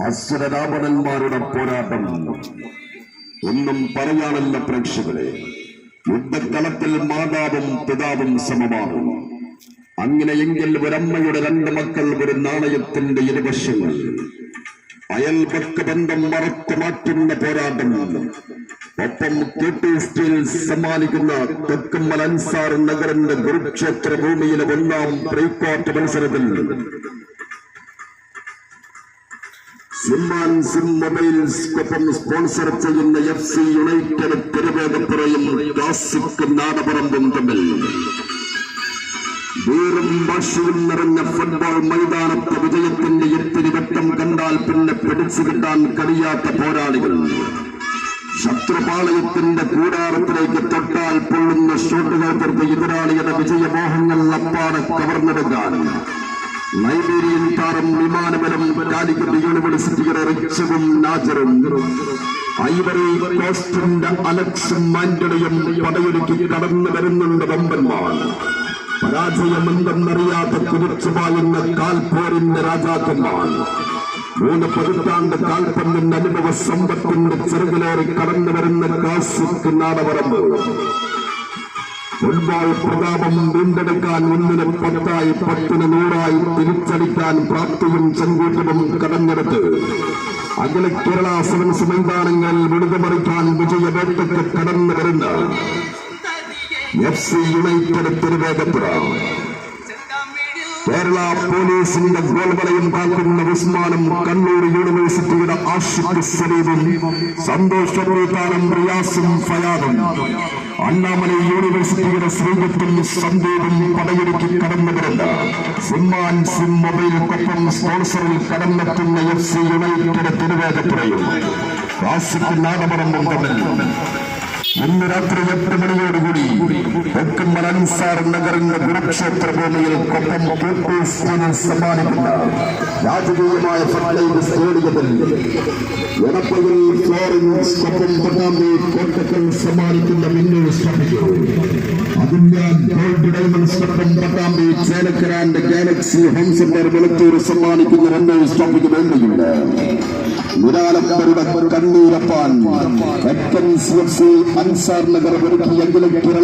അസുരരാവണന്മാരുടെ പോരാട്ടം. ഒന്നും പറയാനല്ല പ്രേക്ഷകരെ യുദ്ധക്കളത്തിൽ മാതാവും പിതാവും സമമാകും അങ്ങനെയെങ്കിൽ ഒരമ്മയുടെ രണ്ട് മക്കൾ ഒരു നാണയത്തിന്റെ ഇരുവശങ്ങൾ. അയൽപക്ക ബന്ധം മറത്തു മാറ്റുന്ന പോരാട്ടം. ഒപ്പം കെട്ടി സ്റ്റീൽ സമ്മാനിക്കുന്ന തെക്കുമ്മൽ അൻസാർ നഗറിന്റെ കുരുക്ഷേത്ര ഭൂമിയിലെ ഒന്നാം പ്രീക്വാർട്ട് മത്സരത്തിൽ സിമ്മാൻ സിം മൊബൈൽസ്ക്കൊപ്പം സ്പോൺസർ ചെയ്യുന്ന എഫ് സി യുണൈറ്റഡ് തിരുവേദപ്പുറയും ക്ലാസിക് നാടപറമ്പും തമ്മിൽ. വീറും ഭാഷയും നിറഞ്ഞ ഫുട്ബോൾ മൈതാനത്തെ വിജയത്തിന്റെ എത്തിരി വെട്ടം കണ്ടാൽ പിന്നെ പിടിച്ചു കിട്ടാൻ കഴിയാത്ത പോരാളികൾ. ശത്രുപാളയത്തിന്റെ കൂടാരത്തിലേക്ക് തൊട്ടാൽ പൊള്ളുന്ന ഷോട്ടുകൾ തീർത്ത് എതിരാളിയുടെ വിജയമോഹങ്ങൾ അപ്പാടെ കവർന്നെടുക്കാൻ. നൈബീരിയൻ താരം വിമാനബലം കാലിക്കറ്റ് യൂണിവേഴ്സിറ്റിയുടെ റിച്ചവും നാജറും. ഐവറി കോസ്റ്റിന്റെ അലക്സും ആന്റണിയും പടയൊരുക്കി കടന്നു വരുന്നുണ്ട് വമ്പന്മാർ. പരാജയമെന്തെന്നറിയാത്ത കുതിച്ചു പായുന്ന കാൽപോരിന്റെ രാജാക്കന്മാർ. മൂന്ന് പതിറ്റാണ്ട് കാൽപ്പന്തിന്റെ അനുഭവ സമ്പത്തിന്റെ ചെറുകിലേറി കടന്നു വരുന്ന ക്ലാസിക് നാടപറമ്പ് ഫുട്ബോൾ പ്രതാപം വീണ്ടെടുക്കാൻ ഒന്നിന് പത്തായി പത്തിന് നൂറായി തിരിച്ചടിക്കാൻ പ്രാപ്തിയും സങ്കൂട്ടവും കടഞ്ഞെടുത്ത്. അഖില കേരള സെവൻസ് മൈതാനങ്ങൾ വിടുതമറിക്കാൻ വിജയവേട്ടയ്ക്ക് കടന്നു വരുന്ന F C United Thiruvegappura. Kerala പോലീസിന്റെ ഗോൾവലയം കാക്കുന്ന ഉസ്മാനും കണ്ണൂർ യൂണിവേഴ്സിറ്റിയുടെ ആഷിഖ് സലീമും സന്തോഷ റിയാസും ഫയാദും. അണ്ണാമലൈ യൂണിവേഴ്സിറ്റിയുടെ ശ്രീകുത്തും സന്ദീപും പടയൊരുക്കി കടന്നവരല്ല. സിംമാൻ സിം മൊബൈൽക്കൊപ്പം സ്പോൺസറിൽ കടന്നെത്തുന്ന എഫ് സി യുണൈറ്റഡ് തിരുവേദപ്പുറയും ക്ലാസിക് നാടപടം തമ്മിൽ. ഇന്ന് രാത്രി എട്ട് മണിയോടുകൂടി തെക്കുമ്മൽ അൻസാർ നഗറിന്റെ കുരുക്ഷേത്ര ഭൂമിയിൽ കൊപ്പം കേട്ടൂസ്റ്റിന് സമ്മാനിക്കുന്ന രാജകീയമായ ഫുട്ബോൾ സ്റ്റേഡിയത്തിൽ എടപ്പയിൽ ഫ്ലോറിംഗ് കൊപ്പം പട്ടാമ്പി കോട്ടക്കൽ സമ്മാനിക്കുന്ന മിന്നൽ ശ്രമിക്കും ചേലക്കരാന്റെ ഗാലക്സി ഹോം സെന്റർ വെളുത്തൂർ സമ്മാനിക്കുന്ന മിന്നൽ സ്റ്റോപ്പിക്ക് വേണ്ടിയുണ്ട് മുരാലപ്പരുടെ കണ്ണൂരപ്പാൻ അൻസാർ നഗർ കേരള